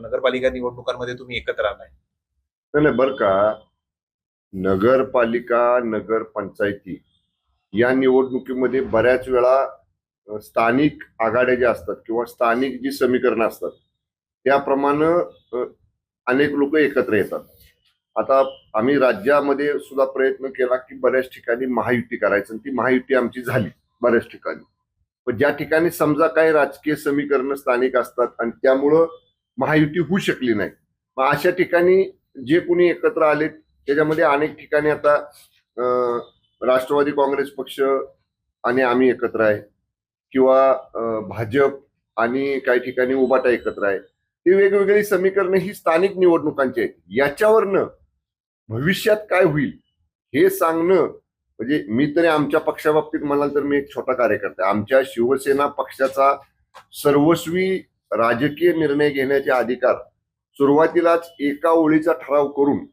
नगरपालिका निवडणुकांमध्ये तुम्ही एकत्र आलाय. नाही बर बरं का. नगरपालिका नगरपंचायती या निवडणुकीमध्ये बऱ्याच वेळा स्थानिक आघाड्या ज्या असतात किंवा स्थानिक जी समीकरणं असतात त्याप्रमाणे अनेक लोक एकत्र येतात. आता आम्ही राज्यामध्ये सुद्धा प्रयत्न केला की बऱ्याच ठिकाणी महायुती करायचं आणि ती महायुती आमची झाली बऱ्याच ठिकाणी. पण ज्या ठिकाणी समजा काही राजकीय समीकरण स्थानिक असतात आणि त्यामुळं महायुती होऊ शकली नाही. मग अशा ठिकाणी जे कोणी एकत्र आले त्याच्यामध्ये अनेक ठिकाणी आता राष्ट्रवादी काँग्रेस पक्ष आणि आम्ही एकत्र आहे. किंवा भाजप आणि काही ठिकाणी उबाटा एकत्र आहे. ती वेगवेगळी समीकरणं ही स्थानिक निवडणुकांची आहेत. याच्यावरनं भविष्यात काय होईल हे सांगणं म्हणजे मी तरी आमच्या पक्षाबाबतीत म्हणाल तर मी एक छोटा कार्यकर्ता आमच्या शिवसेना पक्षाचा सर्वस्वी राजकीय निर्णय घेण्याचे अधिकार सुरुवातीलाच एका ओळीचा ठराव करून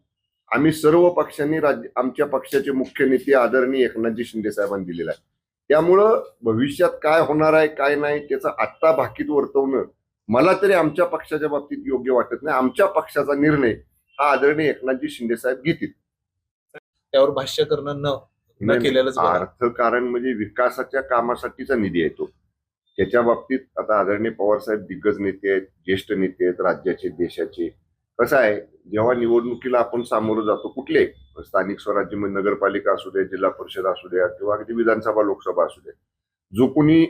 आम्ही सर्व पक्षांनी राज्य आमच्या पक्षाचे मुख्य नेते आदरणीय एकनाथजी शिंदे साहेबांनी दिलेला आहे. त्यामुळं भविष्यात काय होणार आहे काय नाही त्याचं आत्ता भाकीत वर्तवणं मला तरी आमच्या पक्षाच्या बाबतीत योग्य वाटत नाही. आमच्या पक्षाचा निर्णय हा आदरणीय एकनाथजी शिंदे साहेब घेतील. त्यावर भाष्य करणं न बरं. अर्थकारण म्हणजे विकासाच्या कामासाठीचा निधी आहे तो. त्याच्या बाबतीत आता आदरणीय पवार साहेब दिग्गज नेते आहेत ज्येष्ठ नेते आहेत राज्याचे देशाचे. कसं आहे जेव्हा निवडणुकीला आपण सामोरं जातो कुठले? स्थानिक स्वराज्य म्हणजे नगरपालिका असू दे जिल्हा परिषद असू द्या किंवा अगदी विधानसभा लोकसभा असू दे जो कोणी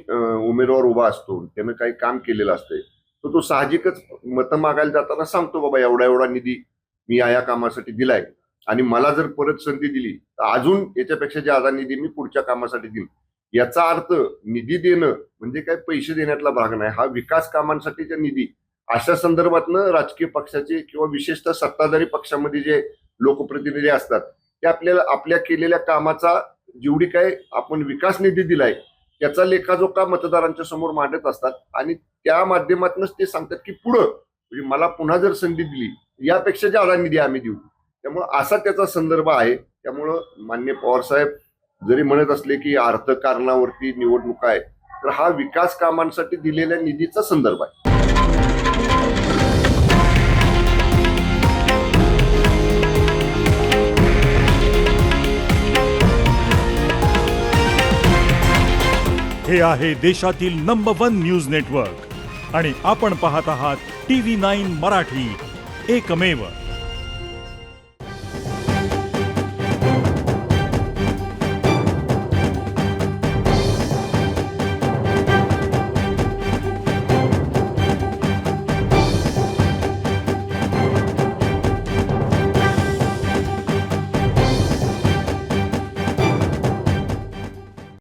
उमेदवार उभा असतो त्यानं काही काम केलेलं असतंय तर तो साहजिकच मतं मागायला जाताना सांगतो बाबा एवढा एवढा निधी मी या या कामासाठी दिलाय. आणि मला जर परत संधी दिली तर अजून याच्यापेक्षा जादा निधी मी पुढच्या कामासाठी दिली याचा अर्थ निधी देणं म्हणजे काय पैसे देण्यातला भाग नाही. हा विकास कामांसाठीचा निधी. अशा संदर्भातनं राजकीय पक्षाचे किंवा विशेषतः सत्ताधारी पक्षामध्ये जे लोकप्रतिनिधी असतात ते आपल्याला आपल्या केलेल्या कामाचा जेवढी काय आपण विकास निधी दिलाय त्याचा लेखाजोखा मतदारांच्या समोर मांडत असतात आणि त्या माध्यमातूनच ते सांगतात की पुढं म्हणजे मला पुन्हा जर संधी दिली यापेक्षा जादा निधी आम्ही देऊ. त्यामुळं असा त्याचा संदर्भ आहे. त्यामुळं मान्य पवार साहेब जरी म्हणत असले की अर्थकारणावरती निवडणूक आहे तर हा विकास कामांसाठी दिलेल्या निधीचा संदर्भ आहे. हे आहे देशातील नंबर वन न्यूज नेटवर्क आणि आपण पाहत आहात टी व्ही नाईन मराठी. एकमेव.